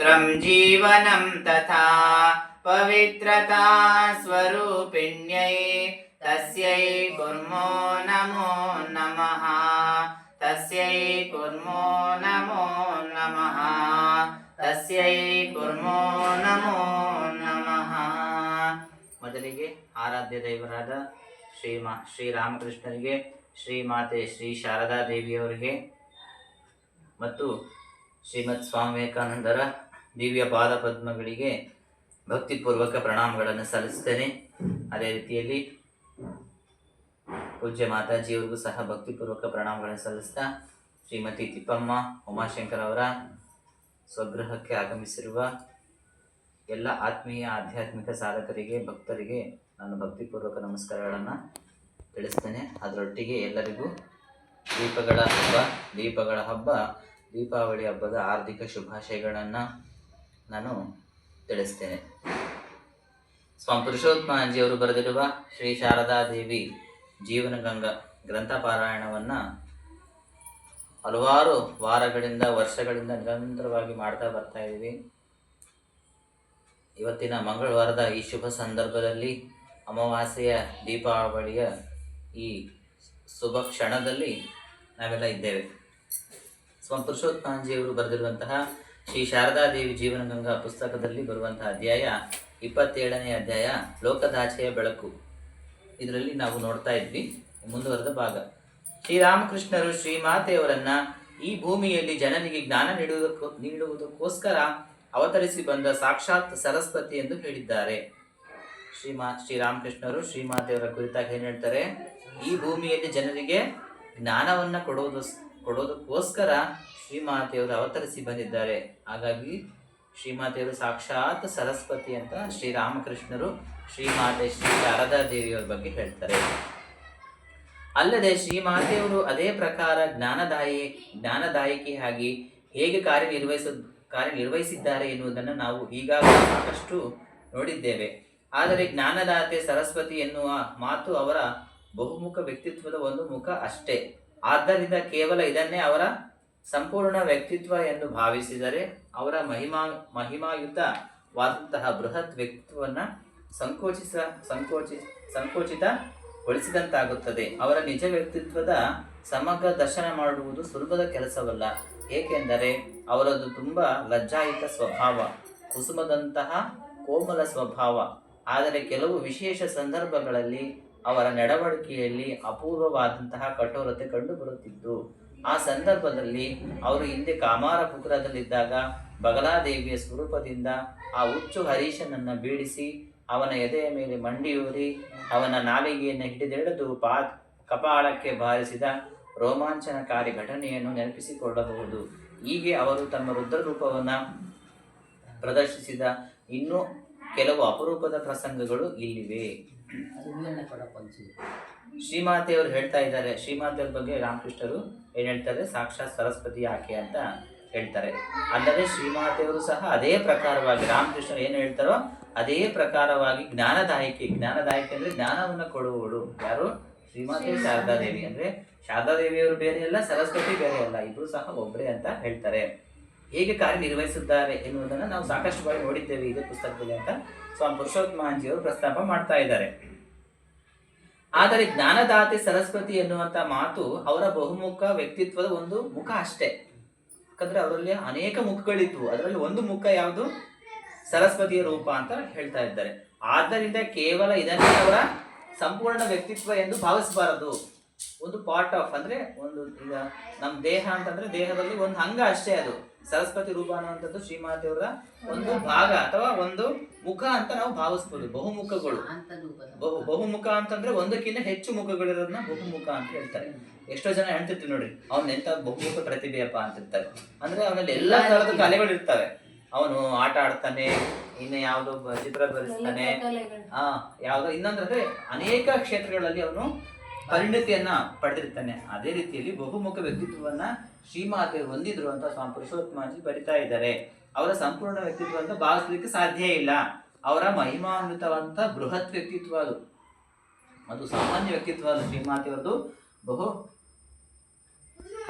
पवित्रं जीवनं तथा पवित्रता स्वरूपिण्यै तस्यै कुर्मो नमो नमः तस्यै कुर्मो नमो नमः तस्यै कुर्मो नमो ನಮಃ ಮೊದಲಿಗೆ ಆರಾಧ್ಯ ದೈವರಾದ ಶ್ರೀ ಮಾ ಶ್ರೀರಾಮಕೃಷ್ಣರಿಗೆ ಶ್ರೀಮಾತೆ ಶ್ರೀ ಶಾರದಾ ದೇವಿಯವರಿಗೆ ಮತ್ತು ಶ್ರೀಮತ್ ಸ್ವಾಮಿ ವಿವೇಕಾನಂದರ ದಿವ್ಯ ಪಾದ ಪದ್ಮಗಳಿಗೆ ಭಕ್ತಿಪೂರ್ವಕ ಪ್ರಣಾಮಗಳನ್ನು ಸಲ್ಲಿಸ್ತೇನೆ ಅದೇ ರೀತಿಯಲ್ಲಿ ಪೂಜ್ಯ ಮಾತಾಜಿಯವರಿಗೂ ಸಹ ಭಕ್ತಿಪೂರ್ವಕ ಪ್ರಣಾಮಗಳನ್ನು ಸಲ್ಲಿಸ್ತಾ ಶ್ರೀಮತಿ ತಿಪ್ಪಮ್ಮ, ಉಮಾಶಂಕರ್ ಅವರ ಸ್ವಗೃಹಕ್ಕೆ ಆಗಮಿಸಿರುವ ಎಲ್ಲ ಆತ್ಮೀಯ ಆಧ್ಯಾತ್ಮಿಕ ಸಾಧಕರಿಗೆ, ಭಕ್ತರಿಗೆ ನಾನು ಭಕ್ತಿಪೂರ್ವಕ ನಮಸ್ಕಾರಗಳನ್ನು ತಿಳಿಸ್ತೇನೆ. ಅದರೊಟ್ಟಿಗೆ ಎಲ್ಲರಿಗೂ ದೀಪಗಳ ಹಬ್ಬ ದೀಪಗಳ ಹಬ್ಬ, ದೀಪಾವಳಿ ಹಬ್ಬದ ಆರ್ಥಿಕ ಶುಭಾಶಯಗಳನ್ನು ನಾನು ತಿಳಿಸ್ತೇನೆ. ಸ್ವಾಮಿ ಪುರುಷೋತ್ಮಾನಜಿಯವರು ಬರೆದಿರುವ ಶ್ರೀ ಶಾರದಾದೇವಿ ಜೀವನ ಗಂಗಾ ಗ್ರಂಥ ಪಾರಾಯಣವನ್ನು ಹಲವಾರು ವಾರಗಳಿಂದ, ವರ್ಷಗಳಿಂದ ನಿರಂತರವಾಗಿ ಮಾಡ್ತಾ ಬರ್ತಾ ಇದ್ದೀವಿ. ಇವತ್ತಿನ ಮಂಗಳವಾರದ ಈ ಶುಭ ಸಂದರ್ಭದಲ್ಲಿ ಅಮಾವಾಸ್ಯೆಯ ದೀಪಾವಳಿಯ ಈ ಶುಭ ಕ್ಷಣದಲ್ಲಿ ನಾವೆಲ್ಲ ಇದ್ದೇವೆ. ಸ್ವಾಮಿ ಪುರುಷೋತ್ಮಾನಜಿಯವರು ಬರೆದಿರುವಂತಹ ಶ್ರೀ ಶಾರದಾದೇವಿ ಜೀವನ ಗಂಗಾ ಪುಸ್ತಕದಲ್ಲಿ ಬರುವಂತಹ ಅಧ್ಯಾಯ ಇಪ್ಪತ್ತೇಳನೇ ಅಧ್ಯಾಯ ಲೋಕದಾಚೆಯ ಬೆಳಕು. ಇದರಲ್ಲಿ ನಾವು ನೋಡ್ತಾ ಇದ್ವಿ. ಮುಂದುವರೆದ ಭಾಗ. ಶ್ರೀರಾಮಕೃಷ್ಣರು ಶ್ರೀಮಾತೆಯವರನ್ನ ಈ ಭೂಮಿಯಲ್ಲಿ ಜನರಿಗೆ ಜ್ಞಾನ ನೀಡುವುದಕ್ಕೂ, ನೀಡುವುದಕ್ಕೋಸ್ಕರ ಅವತರಿಸಿ ಬಂದ ಸಾಕ್ಷಾತ್ ಸರಸ್ವತಿ ಎಂದು ಹೇಳಿದ್ದಾರೆ. ಶ್ರೀಮಾ, ಶ್ರೀರಾಮಕೃಷ್ಣರು ಶ್ರೀಮಾತೆಯವರ ಕುರಿತಾಗಿ ಏನು ಹೇಳ್ತಾರೆ? ಈ ಭೂಮಿಯಲ್ಲಿ ಜನರಿಗೆ ಜ್ಞಾನವನ್ನ ಕೊಡುವುದು ಕೊಡೋದಕ್ಕೋಸ್ಕರ ಶ್ರೀಮಾತೆಯವರು ಅವತರಿಸಿ ಬಂದಿದ್ದಾರೆ. ಹಾಗಾಗಿ ಶ್ರೀಮಾತೆಯವರು ಸಾಕ್ಷಾತ್ ಸರಸ್ವತಿ ಅಂತ ಶ್ರೀರಾಮಕೃಷ್ಣರು ಶ್ರೀಮಾತೆ ಶ್ರೀ ಶಾರದಾ ದೇವಿಯವರ ಬಗ್ಗೆ ಹೇಳ್ತಾರೆ. ಅಲ್ಲದೆ ಶ್ರೀಮಾತೆಯವರು ಅದೇ ಪ್ರಕಾರ ಜ್ಞಾನದಾಯಿ, ಜ್ಞಾನದಾಯಕಿಯಾಗಿ ಹೇಗೆ ಕಾರ್ಯನಿರ್ವಹಿಸ, ಕಾರ್ಯನಿರ್ವಹಿಸಿದ್ದಾರೆ ಎನ್ನುವುದನ್ನು ನಾವು ಈಗಾಗಲೇ ಸಾಕಷ್ಟು ನೋಡಿದ್ದೇವೆ. ಆದರೆ ಜ್ಞಾನದಾತೆ ಸರಸ್ವತಿ ಎನ್ನುವ ಮಾತು ಅವರ ಬಹುಮುಖ ವ್ಯಕ್ತಿತ್ವದ ಒಂದು ಮುಖ ಅಷ್ಟೇ. ಆದ್ದರಿಂದ ಕೇವಲ ಇದನ್ನೇ ಅವರ ಸಂಪೂರ್ಣ ವ್ಯಕ್ತಿತ್ವ ಎಂದು ಭಾವಿಸಿದರೆ ಅವರ ಮಹಿಮಾ ಮಹಿಮಾಯುತವಾದಂತಹ ಬೃಹತ್ ವ್ಯಕ್ತಿತ್ವವನ್ನು ಸಂಕೋಚಿಸ, ಸಂಕೋಚಿ, ಸಂಕೋಚಿತಗೊಳಿಸಿದಂತಾಗುತ್ತದೆ. ಅವರ ನಿಜ ವ್ಯಕ್ತಿತ್ವದ ಸಮಗ್ರ ದರ್ಶನ ಮಾಡುವುದು ಸುಲಭದ ಕೆಲಸವಲ್ಲ. ಏಕೆಂದರೆ ಅವರದು ತುಂಬ ಲಜ್ಜಾಯಿತ ಸ್ವಭಾವ, ಕುಸುಮದಂತಹ ಕೋಮಲ ಸ್ವಭಾವ. ಆದರೆ ಕೆಲವು ವಿಶೇಷ ಸಂದರ್ಭಗಳಲ್ಲಿ ಅವರ ನಡವಳಿಕೆಯಲ್ಲಿ ಅಪೂರ್ವವಾದಂತಹ ಕಠೋರತೆ ಕಂಡುಬರುತ್ತಿದ್ದು ಆ ಸಂದರ್ಭದಲ್ಲಿ ಅವರು ಹಿಂದೆ ಕಾಮಾರ ಪುತ್ರದಲ್ಲಿದ್ದಾಗ ಬಗಲಾದೇವಿಯ ಸ್ವರೂಪದಿಂದ ಆ ಹುಚ್ಚು ಹರೀಶನನ್ನು ಬೀಳಿಸಿ ಅವನ ಎದೆಯ ಮೇಲೆ ಮಂಡಿಯೂರಿ ಅವನ ನಾಲಿಗೆಯನ್ನು ಹಿಡಿದೆಳೆದು ಪಾ ಕಪಾಳಕ್ಕೆ ಬಾರಿಸಿದ ರೋಮಾಂಚನಕಾರಿ ಘಟನೆಯನ್ನು ನೆನಪಿಸಿಕೊಳ್ಳಬಹುದು. ಹೀಗೆ ಅವರು ತಮ್ಮ ರುದ್ರರೂಪವನ್ನು ಪ್ರದರ್ಶಿಸಿದ ಇನ್ನೂ ಕೆಲವು ಅಪರೂಪದ ಪ್ರಸಂಗಗಳು ಇಲ್ಲಿವೆ. ಶ್ರೀಮಾತೆಯವರು ಹೇಳ್ತಾ ಇದ್ದಾರೆ, ಶ್ರೀಮಾತೆಯವ್ರ ಬಗ್ಗೆ ರಾಮಕೃಷ್ಣರು ಏನ್ ಹೇಳ್ತಾರೆ? ಸಾಕ್ಷಾತ್ ಸರಸ್ವತಿ ಆಕೆ ಅಂತ ಹೇಳ್ತಾರೆ. ಅಲ್ಲದೆ ಶ್ರೀಮಾತೆಯವರು ಸಹ ಅದೇ ಪ್ರಕಾರವಾಗಿ, ರಾಮಕೃಷ್ಣರು ಏನು ಹೇಳ್ತಾರೋ ಅದೇ ಪ್ರಕಾರವಾಗಿ ಜ್ಞಾನದಾಯಕಿ ಜ್ಞಾನದಾಯಕಿ ಅಂದ್ರೆ ಜ್ಞಾನವನ್ನು ಕೊಡುವವಳು. ಯಾರು? ಶ್ರೀಮಾತೆ ಶಾರದಾದೇವಿ. ಅಂದ್ರೆ ಶಾರದಾದೇವಿಯವರು ಬೇರೆ ಅಲ್ಲ, ಸರಸ್ವತಿ ಬೇರೆ ಅಲ್ಲ, ಇಬ್ರು ಸಹ ಒಬ್ಬರೇ ಅಂತ ಹೇಳ್ತಾರೆ. ಹೇಗೆ ಕಾರ್ಯನಿರ್ವಹಿಸುತ್ತಾರೆ ಎನ್ನುವುದನ್ನು ನಾವು ಸಾಕಷ್ಟು ಬಾರಿ ನೋಡಿದ್ದೇವೆ ಇದೇ ಪುಸ್ತಕದಲ್ಲಿ ಅಂತ ಸ್ವಾಮಿ ಪುರುಷೋತ್ತಮಾಂಜಿಯವರು ಪ್ರಸ್ತಾಪ ಮಾಡ್ತಾ ಇದ್ದಾರೆ. ಆದರೆ ಜ್ಞಾನದಾತೆ ಸರಸ್ವತಿ ಎನ್ನುವಂಥ ಮಾತು ಅವರ ಬಹುಮುಖ ವ್ಯಕ್ತಿತ್ವದ ಒಂದು ಮುಖ ಅಷ್ಟೇ. ಯಾಕಂದ್ರೆ ಅವರಲ್ಲಿ ಅನೇಕ ಮುಖಗಳಿದ್ವು. ಅದರಲ್ಲಿ ಒಂದು ಮುಖ ಯಾವುದು? ಸರಸ್ವತಿಯ ರೂಪ ಅಂತ ಹೇಳ್ತಾ ಇದ್ದಾರೆ. ಆದ್ದರಿಂದ ಕೇವಲ ಇದನ್ನೇ ಅವರ ಸಂಪೂರ್ಣ ವ್ಯಕ್ತಿತ್ವ ಎಂದು ಭಾವಿಸಬಾರದು. ಒಂದು ಪಾರ್ಟ್ ಆಫ್ ಅಂದ್ರೆ ಒಂದು ಈಗ ನಮ್ಮ ದೇಹ ಅಂತಂದ್ರೆ ದೇಹದಲ್ಲಿ ಒಂದು ಅಂಗ ಅಷ್ಟೇ ಅದು. ಸರಸ್ವತಿ ರೂಪ ಅನ್ನುವಂಥದ್ದು ಶ್ರೀಮಾತೆಯವರ ಒಂದು ಭಾಗ ಅಥವಾ ಒಂದು ಮುಖ ಅಂತ ನಾವು ಭಾವಿಸ್ಬೋದು. ಬಹುಮುಖಗಳು. ಬಹು ಬಹುಮುಖ ಅಂತಂದ್ರೆ ಒಂದಕ್ಕಿಂತ ಹೆಚ್ಚು ಮುಖಗಳಿರೋದನ್ನ ಬಹುಮುಖ ಅಂತ ಹೇಳ್ತಾರೆ. ಎಷ್ಟೋ ಜನ ಹೇಳ್ತಿರ್ತೀವಿ ನೋಡ್ರಿ ಅವ್ನ ಎಂತ ಬಹುಮುಖ ಪ್ರತಿಭೆಯಪ್ಪ ಅಂತಿರ್ತಾರೆ. ಅಂದ್ರೆ ಅವನಲ್ಲಿ ಎಲ್ಲಾ ತರದ ಕಲೆಗಳು ಇರ್ತವೆ ಅವನು ಆಟ ಆಡ್ತಾನೆ ಇನ್ನ ಯಾವ್ದೋ ಚಿತ್ರ ಬರೆಸ್ತಾನೆ. ಆ ಯಾವ್ದೋ ಇನ್ನೊಂದಂದ್ರೆ ಅನೇಕ ಕ್ಷೇತ್ರಗಳಲ್ಲಿ ಅವನು ಪರಿಣತಿಯನ್ನ ಪಡೆದಿರ್ತಾನೆ. ಅದೇ ರೀತಿಯಲ್ಲಿ ಬಹುಮುಖ ವ್ಯಕ್ತಿತ್ವವನ್ನ ಶ್ರೀಮಾತೆ ಹೊಂದಿದ್ರು ಅಂತ ಸ್ವಾಮಿ ಪುರುಷೋತ್ತಮಾಜಿ ಬರಿತಾ ಇದ್ದಾರೆ. ಅವರ ಸಂಪೂರ್ಣ ವ್ಯಕ್ತಿತ್ವ ಅಂತ ಭಾವಿಸ್ಲಿಕ್ಕೆ ಸಾಧ್ಯ ಇಲ್ಲ. ಅವರ ಮಹಿಮಾನ್ವಿತವಂತ ಬೃಹತ್ ವ್ಯಕ್ತಿತ್ವ ಅದು. ಅದು ಸಾಮಾನ್ಯ ವ್ಯಕ್ತಿತ್ವ ಅಲ್ಲ ಶ್ರೀಮಾತೆಯವ್ರದ್ದು ಬಹು